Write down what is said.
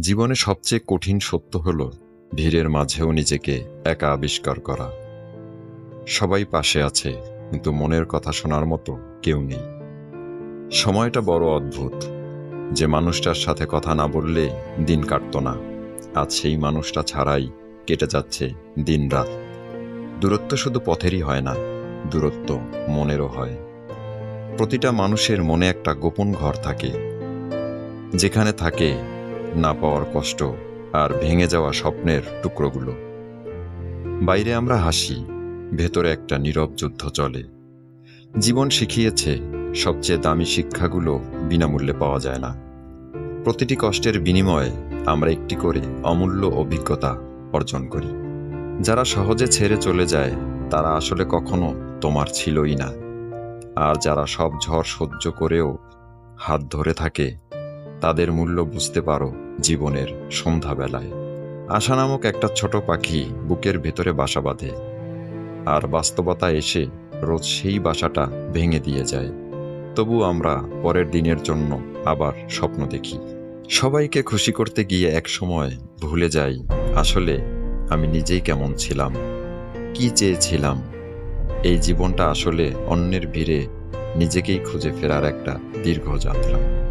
জীবনে সবচেয়ে কঠিন সত্য হল ভিড়ের মাঝেও নিজেকে একা আবিষ্কার করা। সবাই পাশে আছে, কিন্তু মনের কথা শোনার মতো কেউ নেই। সময়টা বড় অদ্ভুত। যে মানুষটার সাথে কথা না বললে দিন কাটতো না। আজ সেই মানুষটা ছাড়াই কেটে যাচ্ছে দিন রাত দূরত্ব শুধু পথেরই হয় না, দূরত্ব মনেরও হয়। প্রতিটা মানুষের মনে একটা গোপন ঘর থাকে। যেখানে থাকে না পাওয়ার কষ্ট আর ভেঙে যাওয়া স্বপ্নের টুকরোগুলো। বাইরে আমরা হাসি, ভেতরে একটা নীরব যুদ্ধ চলে। জীবন শিখিয়েছে, সবচেয়ে দামি শিক্ষাগুলো বিনামূল্যে পাওয়া যায় না। প্রতিটি কষ্টের বিনিময়ে আমরা একটি করে অমূল্য অভিজ্ঞতা অর্জন করি। যারা সহজে ছেড়ে চলে যায়, তারা আসলে কখনো তোমার ছিলই না। আর যারা সব ঝড় সহ্য করেও হাত ধরে থাকে তাদের মূল্য বুঝতে পারো জীবনের সন্ধ্যাবেলায়। আশা নামক একটা ছোট পাখি বুকের ভেতরে বাসা বাঁধে। আর বাস্তবতা এসে রোজ সেই বাসাটা ভেঙে দিয়ে যায়। তবু আমরা পরের দিনের জন্য আবার স্বপ্ন দেখি। সবাইকে খুশি করতে গিয়ে এক সময় ভুলে যাই, আসলে আমি নিজেই কেমন ছিলাম, কি চেয়েছিলাম। এই জীবনটা আসলে অন্যের ভিড়ে নিজেকেই খুঁজে ফেরার একটা দীর্ঘ যাত্রা।